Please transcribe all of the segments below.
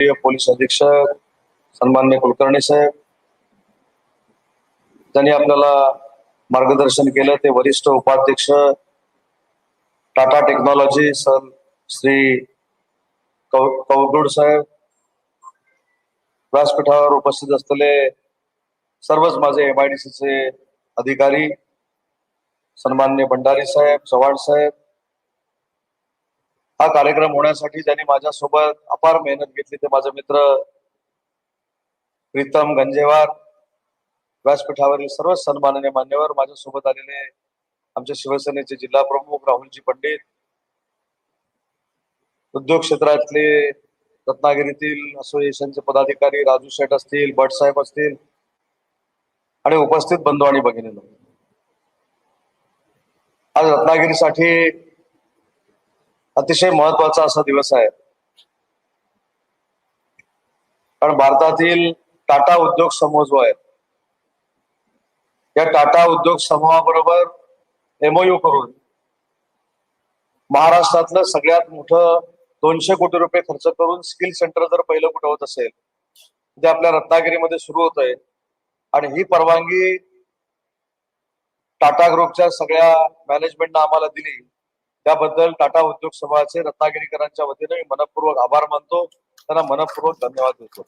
प्रिय पोलीस अधीक्षक सन्मान्य कुलकर्णी साहेब त्यांनी आपल्याला मार्गदर्शन केलं ते वरिष्ठ उपाध्यक्ष टाटा टेक्नॉलॉजी सर श्री कौ- कौगुड साहेब व्यासपीठावर उपस्थित असलेले सर्वच माझे एम आय डी सीचे अधिकारी सन्मान्य भंडारी साहेब चव्हाण साहेब हा कार्यक्रम होण्यासाठी ज्यांनी माझ्यासोबत अपार मेहनत घेतली. ते माझे मित्र प्रीतम गंजेवार व्यासपीठावरील सर्वच सन्माननीय मान्यवर माझ्यासोबत आलेले आमच्या शिवसेनेचे जिल्हा प्रमुख राहुलजी पंडित उद्योग क्षेत्रातले रत्नागिरीतील असोसिएशनचे पदाधिकारी राजू शेठ असतील भट साहेब असतील आणि उपस्थित बंधू आणि भगिनींनो. आज रत्नागिरीसाठी अतिशय महत्त्वाचा असा दिवस आहे. कारण भारतातील टाटा उद्योग समूह जो आहे या टाटा उद्योग समूहाबरोबर एमओयू करून महाराष्ट्रातलं सगळ्यात मोठं दोनशे कोटी रुपये खर्च करून स्किल सेंटर जर पहिलं कुठं होत असेल ते आपल्या रत्नागिरीमध्ये सुरू होत आहे आणि ही परवानगी टाटा ग्रुपच्या सगळ्या मॅनेजमेंटनं आम्हाला दिली. त्याबद्दल टाटा उद्योग समूहाचे रत्नागिरीकरांच्या वतीने मी मनपूर्वक आभार मानतो. त्यांना मनपूर्वक धन्यवाद देतो.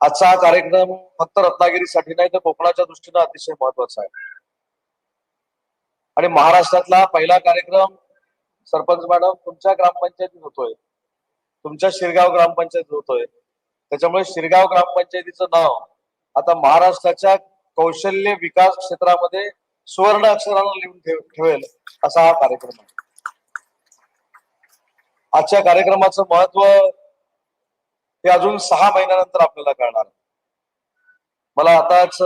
आजचा हा कार्यक्रम फक्त रत्नागिरीसाठी नाही तर कोकणाच्या दृष्टीनं अतिशय महत्त्वाचा आहे. आणि महाराष्ट्रातला पहिला कार्यक्रम सरपंच मॅडम तुमच्या ग्रामपंचायतीत होतोय. तुमच्या शिरगाव ग्रामपंचायतीत होतोय. त्याच्यामुळे शिरगाव ग्रामपंचायतीचं नाव आता महाराष्ट्राच्या कौशल्य विकास क्षेत्रामध्ये सुवर्ण अक्षरानं लिहून ठेवेल असा हा कार्यक्रम आहे. आजच्या कार्यक्रमाचं महत्त्व हे अजून सहा महिन्यानंतर आपल्याला कळणार. मला आताच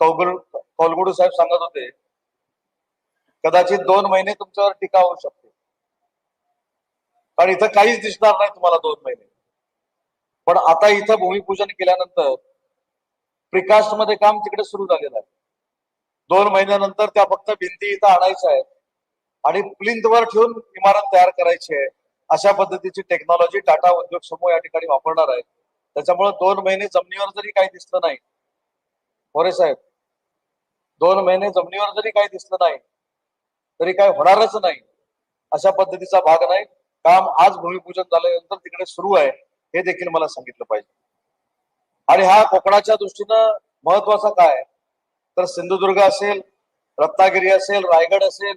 कौगुल कौलगुडू साहेब सांगत होते कदाचित दोन महिने तुमच्यावर टीका होऊ शकते. कारण इथं काहीच दिसणार नाही तुम्हाला दोन महिने. पण आता इथं भूमिपूजन केल्यानंतर प्रिकास्टमध्ये काम तिकडे सुरू झालेलं आहे. दोन महिन्यानंतर त्या फक्त भिंती इथं आणायच्या आहेत. आणि प्लिंथवर ठेवून इमारत तयार करायची आहे. अशा पद्धतीची टेक्नॉलॉजी टाटा उद्योग समूह या ठिकाणी वापरणार आहे. त्याच्यामुळे दोन महिने जमिनीवर जरी काही दिसलं नाही मोरे साहेब दोन महिने जमिनीवर जरी काही दिसलं नाही तरी काय होणारच नाही. अशा पद्धतीचा भाग नाही. काम आज भूमिपूजन झाल्यानंतर तिकडे सुरू आहे. हे देखील मला सांगितलं पाहिजे. आणि हा कोकणाच्या दृष्टीनं महत्त्वाचा काय तर सिंधुदुर्ग असेल रत्नागिरी असेल रायगड असेल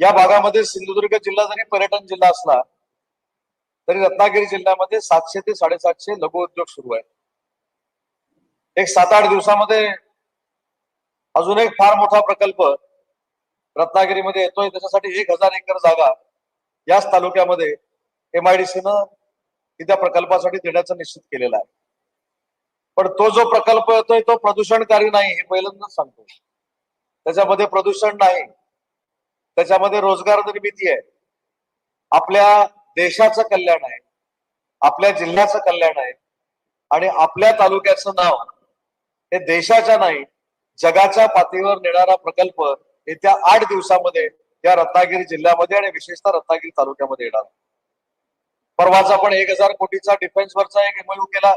या भागामध्ये सिंधुदुर्ग जिल्हा जरी पर्यटन जिल्हा असला तरी रत्नागिरी जिल्ह्यामध्ये सातशे ते साडेसातशे लघु उद्योग सुरू आहे. एक सात आठ दिवसामध्ये अजून एक फार मोठा प्रकल्प रत्नागिरीमध्ये येतोय. त्याच्यासाठी एक हजार एकर जागा याच तालुक्यामध्ये एमआयडीसीनं त्या प्रकल्पासाठी देण्याचं निश्चित केलेलं आहे. पण तो जो प्रकल्प येतोय तो प्रदूषणकारी नाही हे पहिल्यांदाच सांगतो. त्याच्यामध्ये प्रदूषण नाही. त्याच्यामध्ये रोजगार निर्मिती आहे. आपल्या देशाचं कल्याण आहे. आपल्या जिल्ह्याचं कल्याण आहे. आणि आपल्या तालुक्याचं नाव हे देशाच्या नाही जगाच्या पातळीवर नेणारा प्रकल्प येत्या आठ दिवसामध्ये या रत्नागिरी जिल्ह्यामध्ये आणि विशेषतः रत्नागिरी तालुक्यामध्ये येणार. परवाच आपण एक हजार कोटीचा डिफेन्सवरचा एक एमओयू केला.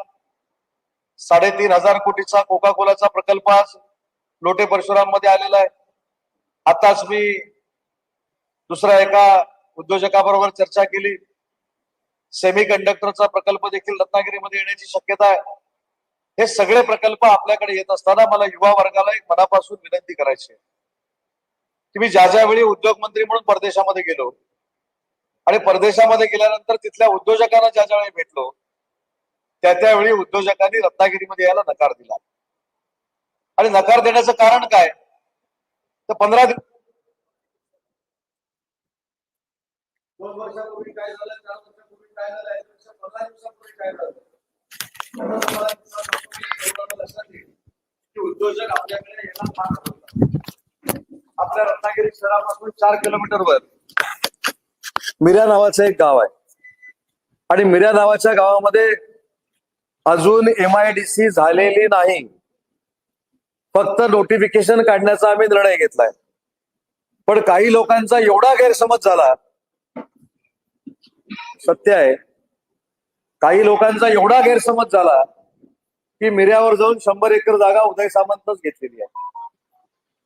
साडेतीन हजार कोटीचा कोका कोलाचा प्रकल्प आज लोटे परशुराममध्ये आलेला आहे. आताच मी दुसऱ्या एका उद्योजकाबरोबर चर्चा केली. सेमी कंडक्टरचा प्रकल्प देखील रत्नागिरीमध्ये येण्याची शक्यता आहे. हे सगळे प्रकल्प आपल्याकडे येत असताना मला युवा वर्गाला एक मनापासून विनंती करायची आहे. की मी ज्या ज्या वेळी उद्योग मंत्री म्हणून परदेशामध्ये गेलो आणि परदेशामध्ये गेल्यानंतर तिथल्या उद्योजकांना ज्या ज्या वेळी भेटलो त्या त्यावेळी उद्योजकांनी रत्नागिरीमध्ये यायला नकार दिला. आणि नकार देण्याचं कारण काय? तर पंधरा दिवस दोन वर्षापूर्वी काय झालं? चार वर्षापूर्वी काय झालं? याच्यापेक्षा पंधरा दिवसापूर्वी काय झालं? पंधरा सोळा दिवसापूर्वी एवढं लक्षात येईल की उद्योजक आपल्याकडे यायला फार आवडतात. आपल्या रत्नागिरी शहरापासून चार किलोमीटरवर मिऱ्या नावाचं एक गाव आहे. आणि मिऱ्या नावाच्या गावामध्ये अजून एम आय डी सी झालेली नाही. फक्त नोटिफिकेशन काढण्याचा आम्ही निर्णय घेतलाय. पण काही लोकांचा एवढा गैरसमज झाला. सत्य आहे. काही लोकांचा एवढा गैरसमज झाला की मिऱ्यावर जाऊन शंभर एकर जागा उदय सामंतच घेतलेली आहे.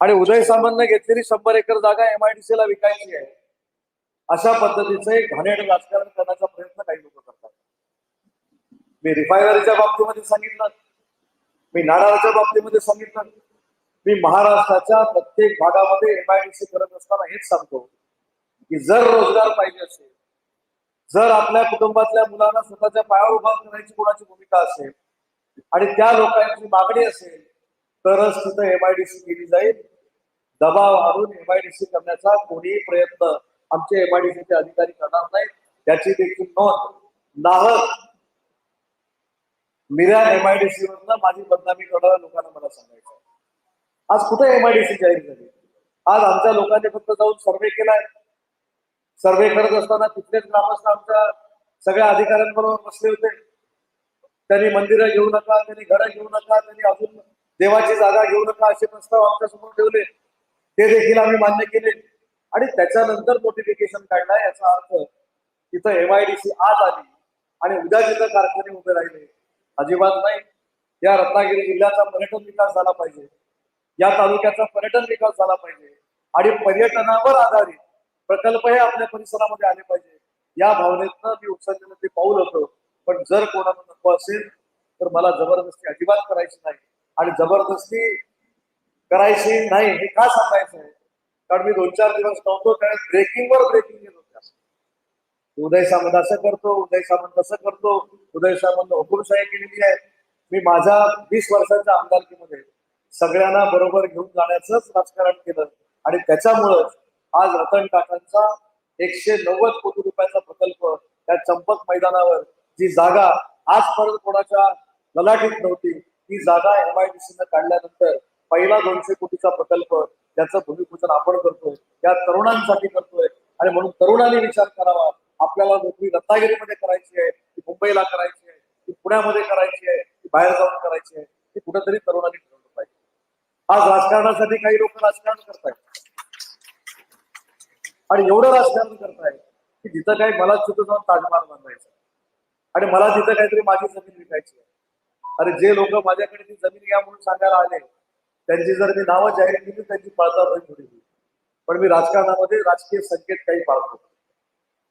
आणि उदय सामंतने घेतलेली शंभर एकर जागा एमआयडीसी ला विकायची आहे. अशा पद्धतीचं एक राजकारण करण्याचा प्रयत्न काही लोक करतात. मी रिफायनरीच्या बाबतीमध्ये सांगितलं. मी नाणाराच्या बाबतीमध्ये सांगितलं. मी महाराष्ट्राच्या प्रत्येक भागामध्ये एमआयडीसी करत असताना हेच सांगतो की जर रोजगार पाहिजे असेल जर आपल्या कुटुंबातल्या मुलांना स्वतःच्या पायावर उभा करण्याची कोणाची भूमिका असेल आणि त्या लोकांची मागणी असेल तरच तिथं एमआयडीसी केली जाईल. दबाव आणून एमआयडीसी करण्याचा कोणीही प्रयत्न आमचे एमआयडीसीचे अधिकारी करणार नाहीत. त्याची देखील नोंद. नाहक मिरा एमआयडीसी वरनं माझी बदनामी करणाऱ्या लोकांना मला सांगायचं आज कुठे एमआयडीसी जाहीर झाली? आज आमच्या लोकांनी फक्त जाऊन सर्वे केलाय. सर्वे करत असताना तिथलेच ग्रामस्थ आमच्या सगळ्या अधिकाऱ्यांबरोबर बसले होते. त्यांनी मंदिरं घेऊ नका त्यांनी घरं घेऊ नका त्यांनी अजून देवाची जागा घेऊ नका असे प्रस्ताव आमच्यासमोर ठेवले. ते देखील आम्ही मान्य केले. आणि त्याच्यानंतर नोटिफिकेशन काढला याचा अर्थ तिथं एमआयडीसी आज आली आणि उद्या जिथं कारखाने उभे राहिले अजिबात नाही. या रत्नागिरी जिल्ह्याचा पर्यटन विकास झाला पाहिजे. या तालुक्याचा पर्यटन विकास झाला पाहिजे. आणि पर्यटनावर आधारित प्रकल्प हे आपल्या परिसरामध्ये आले पाहिजे. या भावनेतनं मी उत्सर्जन ते पाऊल होतो. पण जर कोणाला नको असेल तर मला जबरदस्ती अजिबात करायची नाही. आणि जबरदस्ती करायची नाही हे का सांगायचं आहे? कारण मी दोन चार दिवस नव्हतो त्यावेळेस ब्रेकिंगवर ब्रेकिंग गेलो. उदय सामंत असं करतो उदय सामंत तसं करतो उदय सामंत हुकुमशाही केलेली आहे. मी माझ्या वीस वर्षाच्या आमदारकीमध्ये सगळ्यांना बरोबर घेऊन जाण्याचंच राजकारण केलं. आणि त्याच्यामुळं आज रतन टाटांचा एकशे नव्वद कोटी रुपयाचा प्रकल्प त्या चंपक मैदानावर जी जागा आजपर्यंत कोणाच्या ललाटीत नव्हती ती जागा एमआयडीसीनं काढल्यानंतर पहिला दोनशे कोटीचा प्रकल्प त्याचं भूमिपूजन आपण करतोय त्या तरुणांसाठी करतोय. आणि म्हणून तरुणांनी विचार करावा. आपल्याला नोकरी रत्नागिरीमध्ये करायची आहे ती मुंबईला करायची आहे ती पुण्यामध्ये करायची आहे ती बाहेर जाऊन करायची आहे ती कुठेतरी तरुणांनी ठरवलं पाहिजे. आज राजकारणासाठी काही लोक राजकारण करतायत. आणि एवढं राजकारण करताय की जिथं काही मला तिथं जाऊन ताजमहाल बांधायचं आणि मला तिथं काहीतरी माझी जमीन विकायची आहे. अरे जे लोक माझ्याकडे ती जमीन घ्या म्हणून सांगायला आले त्यांची जर मी नावं जाहीर केली त्यांची पळता होईल. पण मी राजकारणामध्ये राजकीय संकेत काही पाळतो.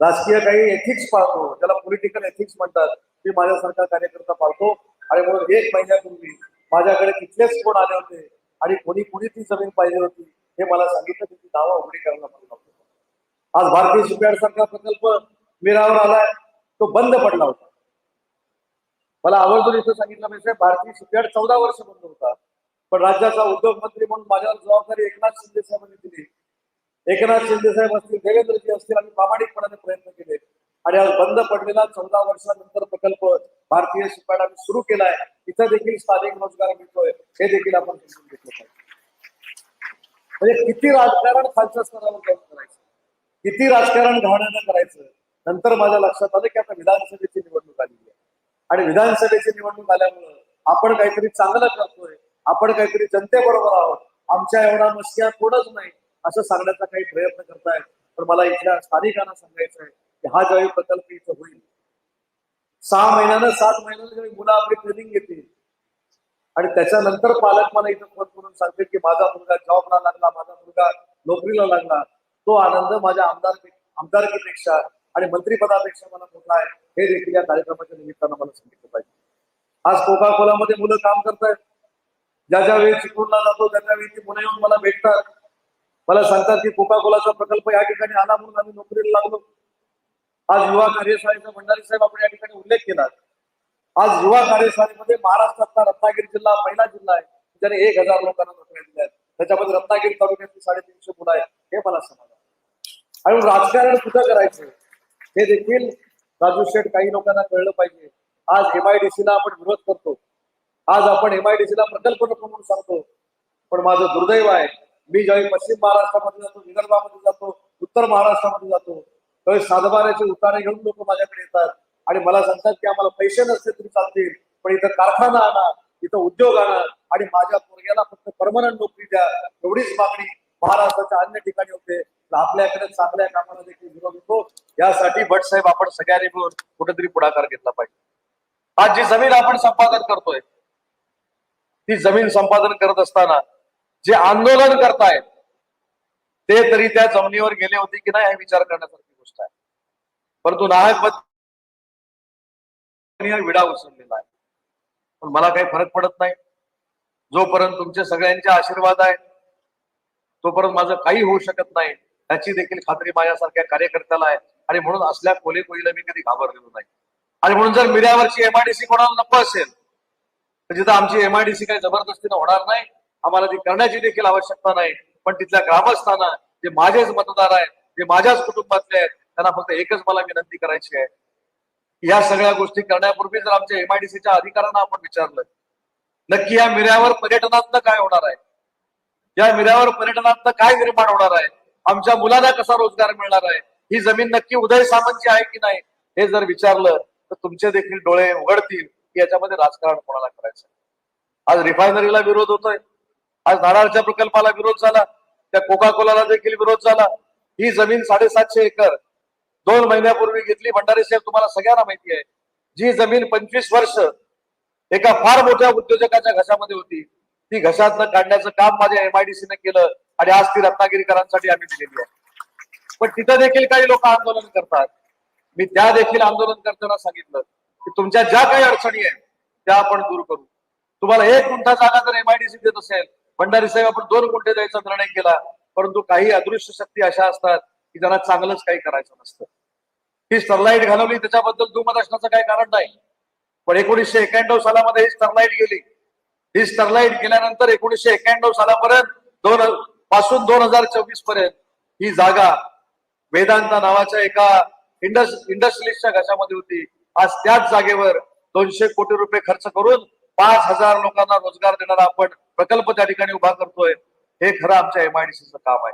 राजकीय काही एथिक्स पाळतो त्याला पॉलिटिकल एथिक्स म्हणतात मी माझ्यासारखा कार्यकर्ता पाळतो आणि म्हणून एक महिन्यापूर्वी माझ्याकडे तिथलेच कोण आले होते आणि कोणी कोणी ती जमीन पाहिजे होती हे मला सांगितलं त्याची दावा उघडी करायला पाहिजे आज भारतीय शिपयार्ड सारखा प्रकल्प मिरावर आलाय तो बंद पडला होता. मला आवर्जून इथं सांगितलं म्हणजे भारतीय शिपयार्ड चौदा वर्ष बंद होता. पण राज्याचा उद्योग मंत्री म्हणून माझ्यावर जबाबदारी एकनाथ शिंदे साहेबांनी दिली. एकनाथ शिंदे साहेब असतील देवेंद्रजी असतील आम्ही प्रामाणिकपणाने प्रयत्न केले. आणि आज बंद पडलेला चौदा वर्षानंतर प्रकल्प भारतीय शिपायला आम्ही सुरू केलाय. इथं देखील स्थानिक रोजगार मिळतोय. हे देखील आपण दिसून घेतलं पाहिजे. म्हणजे किती राजकारण खालच्या स्तरावर जाऊन करायचं? किती राजकारण घाण्यानं करायचं? नंतर माझ्या लक्षात आलं की आता विधानसभेची निवडणूक आलेली आहे. आणि विधानसभेची निवडणूक आल्यामुळं आपण काहीतरी चांगलं करतोय. आपण काहीतरी जनतेबरोबर आहोत. आमच्या एवढा मस्क्या कोणच नाही. असं सांगण्याचा काही प्रयत्न करताय. पण मला इथल्या स्थानिकांना सांगायचं आहे की हा ज्यावेळी प्रकल्प इथं होईल सहा महिन्यानं सात महिन्यानं ज्यावेळी मुलं आपली ट्रेनिंग घेतील आणि त्याच्यानंतर पालक मला इथं फोन करून सांगतील की माझा मुलगा जॉबला लागला माझा मुलगा नोकरीला लागला. तो आनंद माझ्या आमदार आमदारकीपेक्षा आणि मंत्रीपदापेक्षा मला मोठा आहे. हे देखील या कार्यक्रमाच्या निमित्तानं मला सांगितलं पाहिजे. आज कोका कोलामध्ये मुलं काम करतायत. ज्या ज्या वेळी चिपळूणला जातो त्या त्या वेळी ती मुलं येऊन मला भेटतात. मला सांगतात की कोका कोलाचा प्रकल्प या ठिकाणी आला म्हणून आम्ही नोकरीला लागलो. आज युवा कार्यशाळेचा भंडारी साहेब आपण या ठिकाणी उल्लेख केला. आज युवा कार्यशाळेमध्ये महाराष्ट्रातला रत्नागिरी जिल्हा पहिला जिल्हा आहे. ज्याने एक हजार लोकांना नोकऱ्या दिल्या आहेत. त्याच्यामध्ये रत्नागिरी तालुक्यातली साडेतीनशे मुलं आहेत. हे मला समजा आणि राजकारण कुठं करायचं? हे देखील राजू शेठ काही लोकांना कळलं पाहिजे. आज एमआयडीसी ला आपण विरोध करतो. आज आपण एमआयडीसी ला प्रकल्प नको म्हणून सांगतो. पण माझं दुर्दैव आहे मी ज्यावेळी पश्चिम महाराष्ट्रामध्ये जातो विदर्भामध्ये जातो उत्तर महाराष्ट्रामध्ये जातो त्यावेळी सातबाऱ्याचे उतारे घेऊन लोक माझ्याकडे येतात. आणि मला सांगतात की आम्हाला पैसे नसते तरी चालतील पण इथं कारखाना आणा इथं उद्योग आणा आणि माझ्या पोरग्याला फक्त परमनंट नोकरी द्या एवढीच मागणी महाराष्ट्राच्या अन्य ठिकाणी होते. आपल्याकडे चांगल्या कामाला देखील विरोध होतो. यासाठी भट साहेब आपण सगळ्यांनी मिळून कुठेतरी पुढाकार घेतला पाहिजे. आज जी जमीन आपण संपादन करतोय ती जमीन संपादन करत असताना जे आंदोलन करतायत ते तरी त्या जमिनीवर गेले होते की नाही हे विचार करण्यासारखी गोष्ट आहे. परंतु नाहक विडा उचललेला आहे. पण मला काही फरक पडत नाही. जोपर्यंत तुमचे सगळ्यांचे आशीर्वाद आहे तोपर्यंत माझं काही होऊ शकत नाही. याची देखील खात्री माझ्यासारख्या कार्यकर्त्याला आहे. आणि म्हणून असल्या खोली कोळीला मी कधी घाबरलेलो नाही. आणि म्हणून जर मीडियावरची एमआयडीसी कोणाला नको असेल तर जिथं आमची एमआयडीसी काही जबरदस्तीनं होणार नाही आम्हाला ती करण्याची देखील आवश्यकता नाही. पण तिथल्या ग्रामस्थांना जे माझेच मतदार आहेत जे माझ्याच कुटुंबातले आहेत त्यांना फक्त एकच मला विनंती करायची आहे. या सगळ्या गोष्टी करण्यापूर्वी जर आमच्या एमआयडीसीच्या अधिकाऱ्यांना आपण विचारलं नक्की या मिऱ्यावर पर्यटनातनं काय होणार आहे? या मिऱ्यावर पर्यटनातनं काय निर्माण होणार आहे? आमच्या मुलांना कसा रोजगार मिळणार आहे? ही जमीन नक्की उदय सामंतची आहे की नाही? हे जर विचारलं तर तुमचे देखील डोळे उघडतील की याच्यामध्ये राजकारण कोणाला करायचं आज रिफायनरीला विरोध होतोय. आज नारळच्या प्रकल्पाला विरोध झाला त्या कोका कोलाला देखील विरोध झाला. ही जमीन साडेसातशे एकर दोन महिन्यापूर्वी घेतली. भंडारी साहेब तुम्हाला सगळ्यांना माहिती आहे. जी जमीन पंचवीस वर्ष एका फार मोठ्या उद्योजकाच्या घशामध्ये होती ती घशातनं काढण्याचं काम माझ्या एमआयडीसीने केलं आणि आज ती रत्नागिरीकरांसाठी आम्ही दिलेली आहे. पण तिथं देखील काही लोक आंदोलन करतात. मी त्या देखील आंदोलन करताना सांगितलं की तुमच्या ज्या काही अडचणी आहेत त्या आपण दूर करू. तुम्हाला एक गुंठा जागा जर एमआयडीसी देत असेल भंडारी साहेब आपण दोन गुंठे द्यायचा निर्णय केला. परंतु काही अदृश्य शक्ती अशा असतात की ज्यांना चांगलंच काही करायचं नसतं. ही स्टरलाईट घालवली त्याच्याबद्दल दुमत असण्याचं काही कारण नाही. पण एकोणीसशे एक्याण्णव सालामध्ये ही स्टरलाईट गेली. ही स्टरलाईट गेल्यानंतर एकोणीसशे एक्याण्णव सालापर्यंत दोन पासून दोन हजार चोवीसपर्यंत ही जागा वेदांता नावाच्या एका इंडस इंडस्ट्रियलिस्टच्या घशामध्ये होती. आज त्याच जागेवर दोनशे कोटी रुपये खर्च करून पाच हजार लोकांना रोजगार देणारा आपण प्रकल्प त्या ठिकाणी उभा करतोय. हे खरं आमच्या एमआयडीसीचं काम आहे.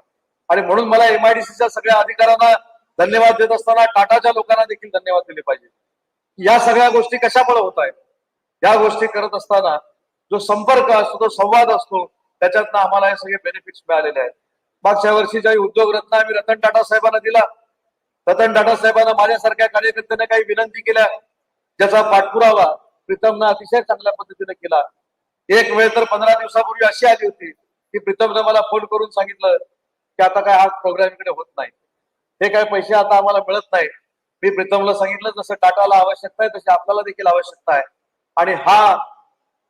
आणि म्हणून मला एमआयडीसीच्या सगळ्या अधिकाऱ्यांना धन्यवाद देत असताना टाटाच्या लोकांना देखील धन्यवाद दिले पाहिजे. या सगळ्या गोष्टी कशामुळे होत आहेत? या गोष्टी करत असताना जो संपर्क असतो जो संवाद असतो त्याच्यातनं आम्हाला हे सगळे बेनिफिट्स मिळालेले आहेत. मागच्या वर्षी ज्याही उद्योग रत्न आम्ही रतन टाटा साहेबांना दिला रतन टाटा साहेबांना माझ्यासारख्या कार्यकर्त्यांना काही विनंती केल्या ज्याचा पाठपुरावा प्रीतमनं अतिशय चांगल्या पद्धतीने केला. एक वेळ तर पंधरा दिवसापूर्वी अशी आली होती की प्रीतमनं मला फोन करून सांगितलं की आता काय हा प्रोग्राम इकडे होत नाही. हे काय पैसे आता आम्हाला मिळत नाही मी प्रीतमला सांगितलं जसं टाटाला आवश्यकता आहे तशी आपल्याला देखील आवश्यकता आहे. आणि हा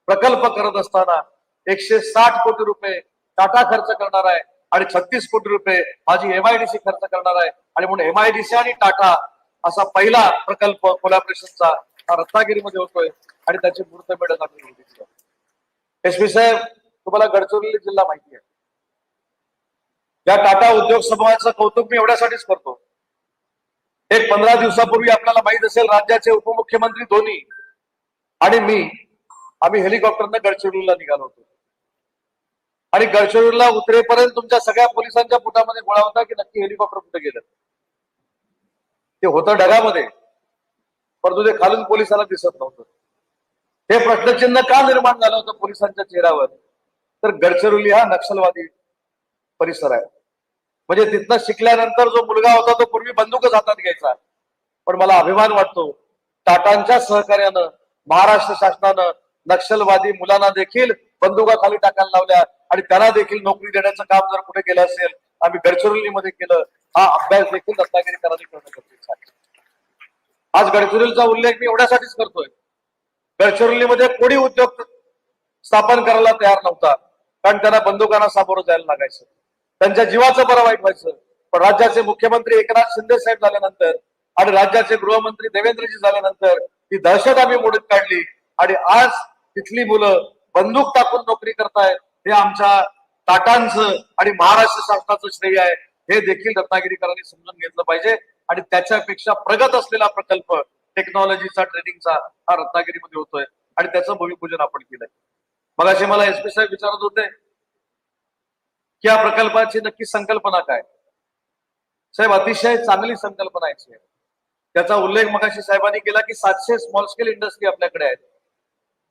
प्रकल्प करत असताना एकशे साठ कोटी रुपये टाटा खर्च करणार आहे आणि छत्तीस कोटी रुपये माझी एमआयडीसी खर्च करणार आहे. आणि म्हणून एमआयडीसी आणि टाटा असा पहिला प्रकल्प कोलॅबरेशनचा हा रत्नागिरीमध्ये होतोय आणि त्याची मूर्त मिळत आम्ही यशवी साहेब तुम्हाला गडचिरोली जिल्हा माहिती आहे. या टाटा उद्योग समूहाचं कौतुक मी एवढ्यासाठीच करतो. एक पंधरा दिवसापूर्वी आपल्याला माहीत असेल राज्याचे उपमुख्यमंत्री धोनी आणि मी आम्ही हेलिकॉप्टरनं गडचिरोलीला निघालो होतो. आणि गडचिरोलीला उतरेपर्यंत तुमच्या सगळ्या पोलिसांच्या पोटामध्ये गोळा होता की नक्की हेलिकॉप्टर कुठे गेलं? ते होतं ढगामध्ये परंतु ते खालून पोलिसाला दिसत नव्हतं. हे प्रश्नचिन्ह का निर्माण झालं होतं पोलिसांच्या चेहऱ्यावर? तर गडचिरोली हा नक्षलवादी परिसर आहे. म्हणजे तिथनं शिकल्यानंतर जो मुलगा होता तो पूर्वी बंदूकच हातात घ्यायचा. पण मला अभिमान वाटतो टाटांच्या सहकार्यानं महाराष्ट्र शासनानं नक्षलवादी मुलांना देखील बंदुका खाली टाकायला लावल्या आणि त्यांना देखील नोकरी देण्याचं काम जर कुठे केलं असेल आम्ही गडचिरोलीमध्ये केलं. हा अभ्यास देखील रत्नागिरीकरांनी करणं गरजेचं आहे. आज गडचिरोलीचा उल्लेख मी एवढ्यासाठीच करतोय. गडचिरोलीमध्ये कोणी उद्योग स्थापन करायला तयार नव्हता. कारण त्यांना बंदुकांना सामोरं जायला लागायचं. त्यांच्या जीवाचं बरं वाईट व्हायचं. पण राज्याचे मुख्यमंत्री एकनाथ शिंदे साहेब झाल्यानंतर आणि राज्याचे गृहमंत्री देवेंद्रजी झाल्यानंतर ती दहशत आम्ही मोडीत काढली. आणि आज तिथली मुलं बंदूक टाकून नोकरी करतायत हे आमच्या टाटांचं आणि महाराष्ट्र शासनाचं श्रेय आहे. हे देखील रत्नागिरीकरांनी समजून घेतलं पाहिजे. आणि त्याच्यापेक्षा प्रगत असलेला प्रकल्प टेक्नॉलॉजीचा ट्रेनिंगचा हा रत्नागिरीमध्ये होतोय. आणि त्याचं भूमिपूजन आपण केलंय. मगाशी मला एस पी साहेब विचारत होते की या प्रकल्पाची नक्की संकल्पना काय? साहेब अतिशय चांगली संकल्पना आहे त्याचा उल्लेख मगाशी साहेबांनी केला की सातशे स्मॉल स्केल इंडस्ट्री आपल्याकडे आहेत.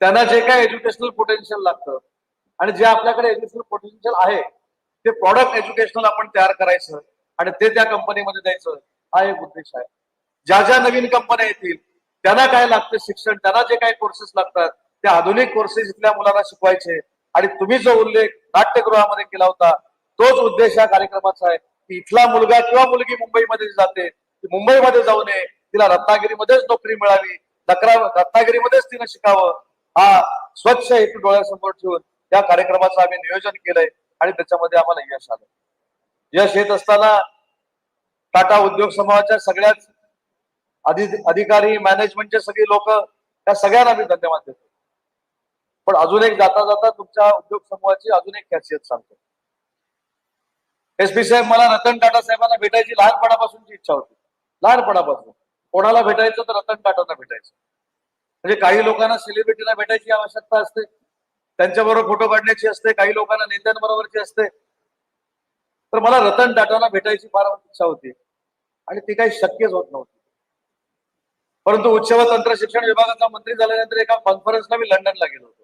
त्यांना जे काय एज्युकेशनल पोटेन्शियल लागतं आणि जे आपल्याकडे एज्युकेशनल पोटेन्शियल आहे ते प्रॉडक्ट एज्युकेशनल आपण तयार करायचं आणि ते त्या कंपनीमध्ये द्यायचं हा एक उद्देश आहे. ज्या ज्या नवीन कंपन्या येतील त्यांना काय लागतं शिक्षण त्यांना जे काही कोर्सेस लागतात ते आधुनिक कोर्सेस इथल्या मुलांना शिकवायचे. आणि तुम्ही जो उल्लेख नाट्यगृहामध्ये केला होता तोच उद्देश या कार्यक्रमाचा आहे की इथला मुलगा किंवा मुलगी मुंबईमध्ये जाते ती मुंबईमध्ये जाऊ नये तिला रत्नागिरीमध्येच नोकरी मिळावी नकरा रत्नागिरीमध्येच तिनं शिकावं हा स्वच्छ हेतू डोळ्यासमोर ठेवून या कार्यक्रमाचं आम्ही नियोजन केलंय आणि त्याच्यामध्ये आम्हाला यश आलं. यश येत असताना टाटा उद्योग समूहाच्या सगळ्याच अधिकारी मॅनेजमेंटचे सगळे लोक त्या सगळ्यांना मी धन्यवाद देतो. पण अजून एक जाता जाता तुमच्या उद्योग समूहाची अजून एक खासियत सांगतो. एस पी साहेब मला रतन टाटा साहेबांना भेटायची लहानपणापासूनची इच्छा होती. लहानपणापासून. कोणाला भेटायचं तर रतन टाटांना भेटायचं. म्हणजे काही लोकांना सेलिब्रिटीला भेटायची आवश्यकता असते. त्यांच्याबरोबर फोटो काढण्याची असते काही लोकांना नेत्यांबरोबरची असते. तर मला रतन टाटांना भेटायची फार इच्छा होती. आणि ती काही शक्यच होत नव्हती. परंतु उच्च व तंत्र शिक्षण विभागाचा मंत्री झाल्यानंतर एका कॉन्फरन्सला मी लंडनला गेलो होतो.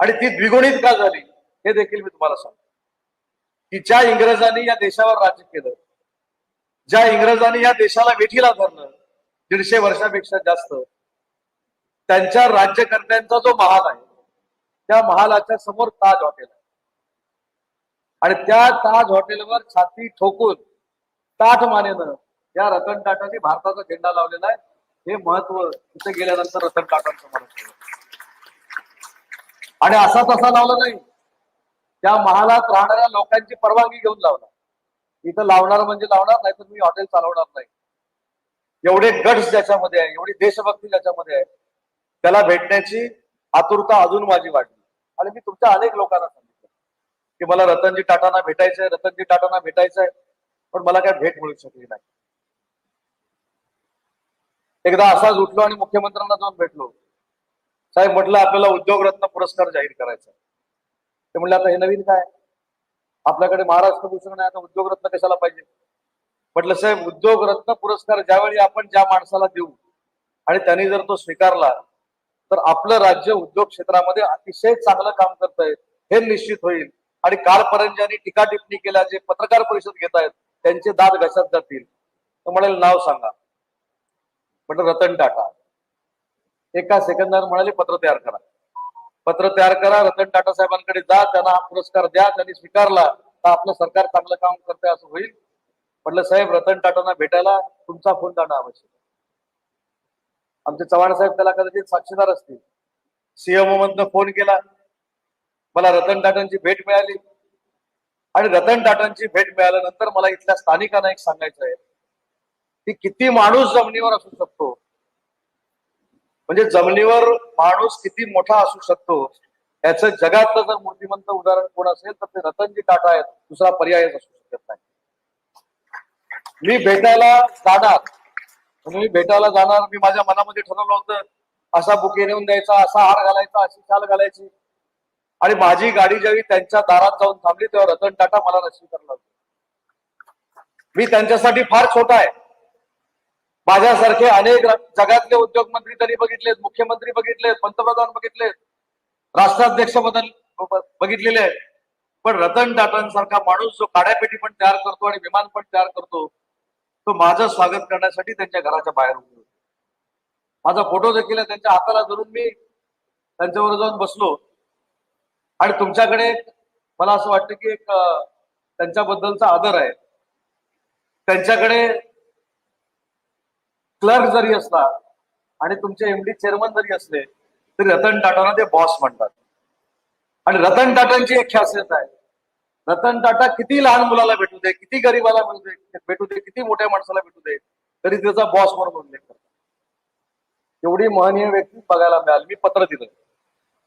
आणि ती द्विगुणित का झाली हे देखील मी तुम्हाला सांगतो. की ज्या इंग्रजांनी या देशावर राज्य केलं ज्या इंग्रजांनी या देशाला वेठीला धरलं दीडशे वर्षापेक्षा जास्त त्यांच्या राज्यकर्त्यांचा जो महाल आहे त्या महालाच्या समोर ताज हॉटेल आहे. आणि त्या ताज हॉटेलवर छाती ठोकून ताठ मानेनं त्या रतन टाटांनी भारताचा झेंडा लावलेला आहे. हे महत्त्व तिथे गेल्यानंतर रतन टाटांचं मला आणि असा तसा लावला नाही. त्या महालात राहणाऱ्या लोकांची परवानगी घेऊन लावला. इथं लावणार म्हणजे लावणार नाही तर मी हॉटेल चालवणार नाही. एवढे गट्स ज्याच्यामध्ये आहे एवढी देशभक्ती ज्याच्यामध्ये आहे त्याला भेटण्याची आतुरता अजून माझी वाढली. आणि मी तुमच्या अनेक लोकांना सांगितलं की मला रतनजी टाटांना भेटायचंय रतनजी टाटांना भेटायचंय पण मला काय भेट मिळू शकली नाही. एकदा असाच उठलो आणि मुख्यमंत्र्यांना जाऊन भेटलो. साहेब म्हटलं आपल्याला उद्योग रत्न पुरस्कार जाहीर करायचा ते म्हणले आता हे नवीन काय? आपल्याकडे महाराष्ट्र भूषण नाही आता उद्योग रत्न कशाला पाहिजे? म्हटलं साहेब उद्योग रत्न पुरस्कार ज्यावेळी आपण ज्या माणसाला देऊ आणि त्यांनी जर तो स्वीकारला तर आपलं राज्य उद्योग क्षेत्रामध्ये अतिशय चांगलं काम करत आहे. हे निश्चित होईल. आणि कालपर्यंत ज्यांनी टीका टिप्पणी केल्या जे पत्रकार परिषद घेत आहेत त्यांचे दात घशात जातील. तर म्हणाले नाव सांगा. म्हटलं रतन टाटा एका सेकंदावर म्हणाले पत्र तयार करा. पत्र तयार करा रतन टाटा साहेबांकडे जा त्यांना हा पुरस्कार द्या त्यांनी स्वीकारला तर आपलं सरकार चांगलं काम करते असं होईल. म्हटलं साहेब रतन टाटांना भेटायला तुमचा फोन जाणं आवश्यक आहे. आमचे चव्हाण साहेब त्याला कदाचित साक्षीदार असतील. सीएमओ मधनं फोन केला. मला रतन टाटांची भेट मिळाली. आणि रतन टाटांची भेट मिळाल्यानंतर मला इथल्या स्थानिकांना एक सांगायचं आहे. की किती माणूस जमिनीवर असू शकतो? म्हणजे जमिनीवर माणूस किती मोठा असू शकतो? याचं जगातलं जर मूर्तिमंत उदाहरण कोण असेल तर ते रतनजी टाटा आहेत. दुसरा पर्यायच असू शकत नाही. मी भेटायला जाणार. मी भेटायला जाणार मी माझ्या मनामध्ये ठरवलं होतं असा बुके नेऊन द्यायचा असा हार घालायचा अशी शाल घालायची. आणि माझी गाडी ज्यावेळी त्यांच्या दारात जाऊन थांबली तेव्हा रतन टाटा मला रशी करला मी त्यांच्यासाठी फार छोटा आहे. माझ्यासारखे अनेक जगातले उद्योग मंत्री त्यांनी बघितलेत मुख्यमंत्री बघितलेत पंतप्रधान बघितलेत राष्ट्राध्यक्ष बदल बघितलेले आहेत. पण रतन टाटांसारखा माणूस जो काड्यापेटी पण तयार करतो आणि विमान पण तयार करतो तो माझं स्वागत करण्यासाठी त्यांच्या घराच्या बाहेर उभे होते. माझा फोटो देखील त्यांच्या हाताला धरून मी त्यांच्यावर जाऊन बसलो. आणि तुमच्याकडे मला असं वाटतं की एक त्यांच्याबद्दलचा आदर आहे. त्यांच्याकडे क्लर्क जरी असला आणि तुमचे एमडी चेअरमन जरी असले तरी रतन टाटांना ते बॉस म्हणतात. आणि रतन टाटांची एक खासियत आहे. रतन टाटा किती लहान मुलाला भेटू दे किती गरीबाला भेटू दे भेटू दे किती मोठ्या माणसाला भेटू दे तरी त्याचा बॉस म्हणून उल्लेख करतात. एवढी महनीय व्यक्ती बघायला मिळाली. मी पत्र दिलं.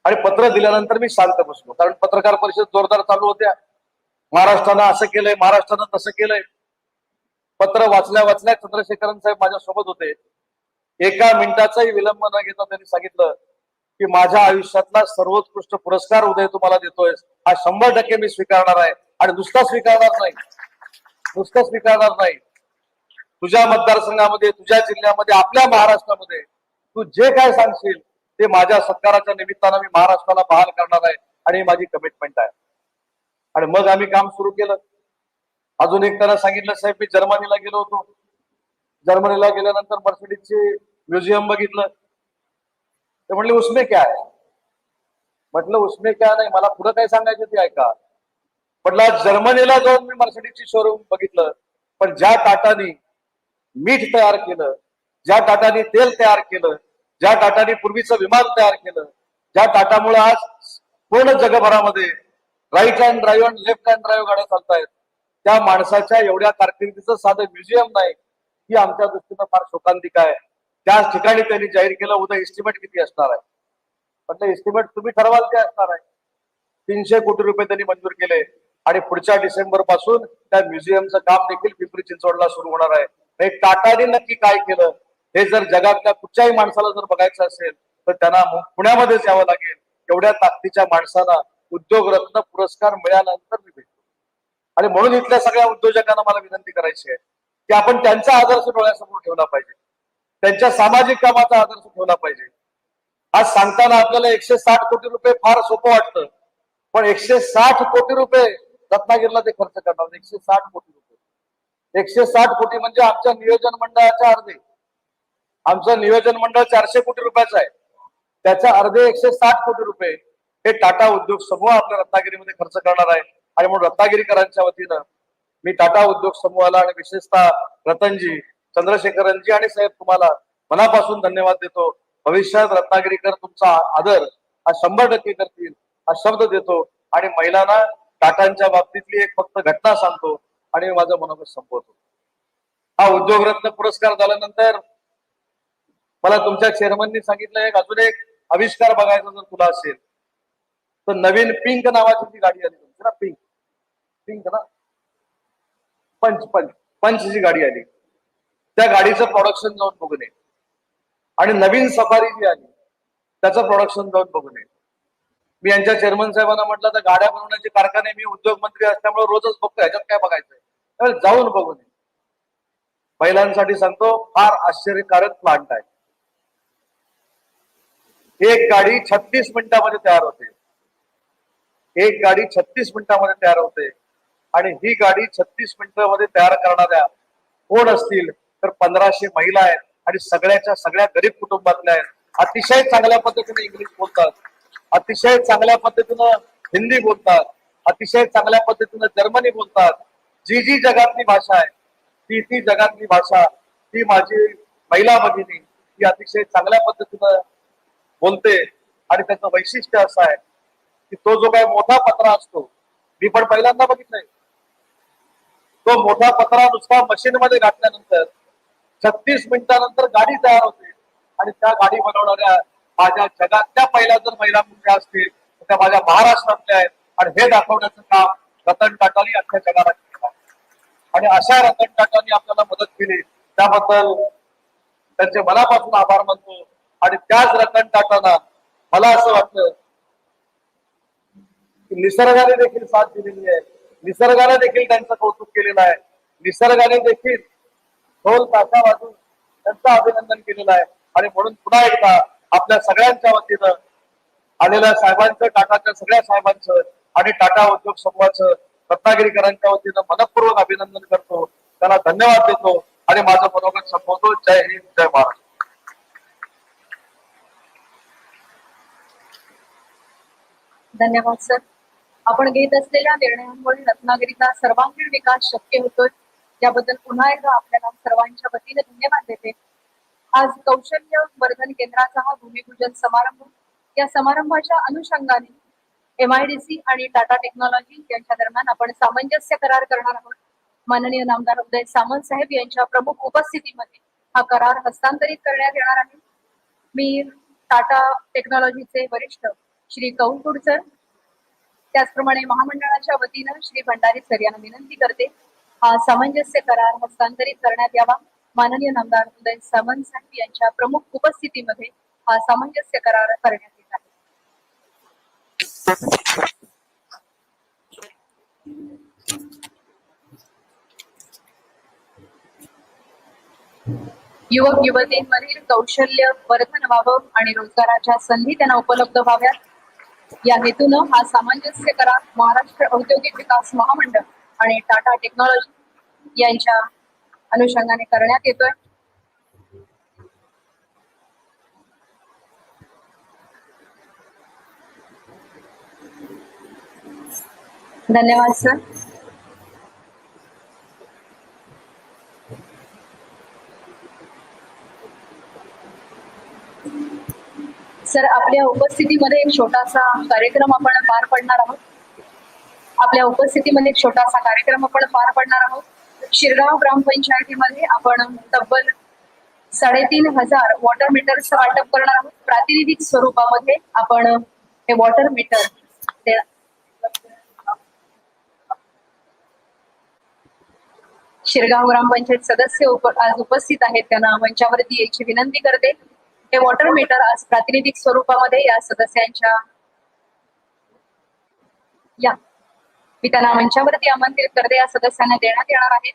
आणि पत्र दिल्यानंतर मी शांत बसलो. कारण पत्रकार परिषद जोरदार चालू होत्या. महाराष्ट्रानं असं केलंय महाराष्ट्रानं तसं केलंय. पत्र वाचल्या वाचल्या चंद्रशेखरन साहेब माझ्या सोबत होते. एका मिनिटाचाही विलंब न घेता त्यांनी सांगितलं की माझ्या आयुष्यातला सर्वोत्कृष्ट पुरस्कार उदय तुम्हाला देतोय. हा शंभर टक्के मी स्वीकारणार आहे. आणि नुसता स्वीकारणार नाही. नुसतं स्वीकारणार नाही. तुझ्या मतदारसंघामध्ये तुझ्या जिल्ह्यामध्ये आपल्या महाराष्ट्रामध्ये तू जे काय सांगशील ते माझ्या सत्काराच्या निमित्तानं मी महाराष्ट्राला बहाल करणार आहे. आणि माझी कमिटमेंट आहे. आणि मग आम्ही काम सुरू केलं. अजून एक त्यांना सांगितलं साहेब मी जर्मनीला गेलो होतो. जर्मनीला गेल्यानंतर मर्सिडीजचे म्युझियम बघितलं. ते म्हणले उसमे क्या आहे म्हटलं उसमे क्या नाही मला पुढं काय सांगायचं ते ऐका. म्हटलं आज जर्मनीला जाऊन मी मर्सिडीजची शोरूम बघितलं पण ज्या टाटानी मीठ तयार केलं ज्या टाटानी तेल तयार केलं ज्या टाटानी पूर्वीचं विमान तयार केलं ज्या टाटामुळे आज पूर्ण जगभरामध्ये राईट हँड ड्राईव्ह आणि लेफ्ट हँड ड्राईव्ह गाड्या चालतायत. त्या माणसाच्या एवढ्या कारकिर्दीचं साधं म्युझियम नाही ही आमच्या दृष्टीनं फार शोकांतिक आहे. त्याच ठिकाणी त्यांनी जाहीर केलं उद्या एस्टिमेट किती असणार आहे? म्हटलं एस्टिमेट तुम्ही ठरवाल ते असणार आहे. तीनशे कोटी रुपये त्यांनी मंजूर केले आणि पुढच्या डिसेंबरपासून त्या म्युझियमचं काम देखील पिंपरी चिंचवडला सुरू होणार आहे. हे टाटाने नक्की काय केलं? हे जर जगातल्या कुठच्याही माणसाला जर बघायचं असेल तर त्यांना पुण्यामध्येच यावं लागेल. एवढ्या ताकदीच्या माणसाला उद्योग रत्न पुरस्कार मिळाल्यानंतर मी आणि म्हणून इथल्या सगळ्या उद्योजकांना मला विनंती करायची आहे की आपण त्यांचा आदर्श डोळ्यासमोर ठेवला पाहिजे. त्यांच्या सामाजिक कामाचा आदर्श ठेवला पाहिजे. आज सांगताना आपल्याला एकशे साठ कोटी रुपये फार सोपं वाटतं पण एकशे साठ कोटी रुपये रत्नागिरीला ते खर्च करणार एकशे साठ कोटी रुपये. एकशे साठ कोटी म्हणजे आमच्या नियोजन मंडळाच्या अर्धे. आमचं नियोजन मंडळ चारशे कोटी रुपयाचं आहे. त्याच्या अर्धे एकशे साठ कोटी रुपये हे टाटा उद्योग समूह आपल्या रत्नागिरीमध्ये खर्च करणार आहे. आणि म्हणून रत्नागिरीकरांच्या वतीनं मी टाटा उद्योग समूहाला आणि विशेषतः रतनजी चंद्रशेखरनजी आणि साहेब तुम्हाला मनापासून धन्यवाद देतो. भविष्यात रत्नागिरीकर तुमचा आदर हा शंभर टक्के करतील हा शब्द देतो आणि महिलांना टाटांच्या बाबतीतली एक फक्त घटना सांगतो आणि मी माझं मनोगत संपवतो. हा उद्योगरत्न पुरस्कार झाल्यानंतर मला तुमच्या चेअरमननी सांगितलं एक अजून एक आविष्कार बघायचा जर तुला असेल तर नवीन पिंक नावाची ती गाडी आली ना पिंक पिंक ना? पंच पंच. पंचची गाडी आली. त्या गाडीचं प्रोडक्शन जाऊन बघू नये आणि नवीन सफारी जी आली त्याचं प्रोडक्शन जाऊन बघू नये मी यांच्या चेअरमन साहेबांना म्हटलं तर गाड्या बनवण्याचे कारखाने मी उद्योग मंत्री असल्यामुळे रोजच बघतो ह्याच्यात काय बघायचंय? त्यामुळे जाऊन बघून ये महिलांसाठी सांगतो फार आश्चर्यकारक प्लांट आहे. एक गाडी छत्तीस मिनिटामध्ये तयार होते. एक गाडी छत्तीस मिनिटामध्ये तयार होते. आणि ही गाडी छत्तीस मिनिटामध्ये तयार करणाऱ्या कोण असतील? तर पंधराशे महिला आहेत आणि सगळ्याच्या सगळ्या गरीब कुटुंबातल्या आहेत. अतिशय चांगल्या पद्धतीने इंग्लिश बोलतात. अतिशय चांगल्या पद्धतीनं हिंदी बोलतात. अतिशय चांगल्या पद्धतीनं जर्मनी बोलतात. जी जी जगातली भाषा आहे ती ती जगातली भाषा ती माझी महिला भगिनी ती अतिशय चांगल्या पद्धतीनं बोलते. आणि त्याचं वैशिष्ट्य असं आहे की तो जो काही मोठा पत्रा असतो मी पण पहिल्यांदा बघितलंय. तो मोठा पत्रा नुसता मशीन मध्ये घातल्यानंतर छत्तीस मिनिटानंतर गाडी तयार होते. आणि त्या गाडी बनवणाऱ्या माझ्या जगातल्या पहिल्या जर महिला कुठल्या असतील तर त्या माझ्या महाराष्ट्रातल्या आहेत. आणि हे दाखवण्याचं काम रतन टाटानी अख्ख्या जगाला केलं आणि अशा रतन टाटानी आपल्याला मदत केली. त्याबद्दल त्यांचे मनापासून आभार मानतो. आणि त्याच रतन टाटाना मला असं वाटतं की निसर्गाने देखील साथ दिलेली आहे. निसर्गाने देखील त्यांचं कौतुक केलेलं आहे. निसर्गाने देखील ढोल ताशा वाजून त्यांचं अभिनंदन केलेलं आहे. आणि म्हणून पुन्हा एकदा आपल्या सगळ्यांच्या वतीनं आलेल्या साहेबांचं टाटाच्या सगळ्या साहेबांचं आणि टाटा उद्योग समूहाचं रत्नागिरीकरांच्या वतीनं मनपूर्वक अभिनंदन करतो. त्यांना धन्यवाद देतो आणि माझं मनोगत संपवतो. जय हिंद जय महाराष्ट्र. धन्यवाद सर. आपण घेत असलेल्या निर्णयांमुळे रत्नागिरीचा सर्वांगीण विकास शक्य होतोय. याबद्दल पुन्हा एकदा आपल्याला सर्वांच्या वतीने धन्यवाद देते. आज कौशल्य वर्धन केंद्राचा हा भूमिपूजन समारंभ या समारंभाच्या अनुषंगाने एम आय डी सी आणि टाटा टेक्नॉलॉजी यांच्या दरम्यान आपण सामंजस्य करार करणार आहोत. माननीय नामदार उदय सामंत साहेब यांच्या प्रमुख उपस्थितीमध्ये हा करार हस्तांतरित करण्यात येणार आहे. मी टाटा टेक्नॉलॉजीचे वरिष्ठ श्री कौल कुडचर त्याचप्रमाणे महामंडळाच्या वतीनं श्री भंडारी सर यांना विनंती करते हा सामंजस्य करार हस्तांतरित करण्यात यावा. माननीय नामदार उदय सामंत साहेब यांच्या प्रमुख उपस्थितीमध्ये हा सामंजस्य करार करण्यात येत आहे. युवक युवतींमधील कौशल्य वर्धन व्हावं आणि रोजगाराच्या संधी त्यांना उपलब्ध व्हाव्यात. या हेतूनं हा सामंजस्य करार महाराष्ट्र औद्योगिक विकास महामंडळ आणि टाटा टेक्नॉलॉजी यांच्या अनुषंगाने करण्यात येतोय. धन्यवाद सर सर आपल्या उपस्थितीमध्ये एक छोटासा कार्यक्रम आपण पार पडणार आहोत. आपल्या उपस्थितीमध्ये एक छोटासा कार्यक्रम आपण पार पडणार आहोत. शिरगाव ग्रामपंचायतीमध्ये आपण तब्बल साडेतीन हजार वॉटर मीटरचं वाटप करणार आहोत. प्रातिनिधिक स्वरूपामध्ये आपण हे वॉटर मीटर शिरगाव ग्रामपंचायत सदस्य उप, आज उपस्थित आहेत. त्यांना मंचावरती यायची विनंती करते. हे वॉटर मीटर आज प्रातिनिधिक स्वरूपामध्ये या सदस्यांच्या या. मी त्यांना मंचावरती आमंत्रित करते. या सदस्यांना देण्यात येणार आहेत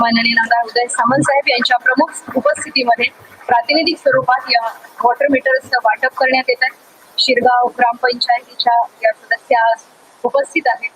माननीय नामदार उदय सामंत साहेब यांच्या प्रमुख उपस्थितीमध्ये प्रातिनिधिक स्वरूपात या वॉटर मीटर्स वाटप करण्यात येत शिरगाव ग्रामपंचायतीच्या या सदस्या उपस्थित आहेत.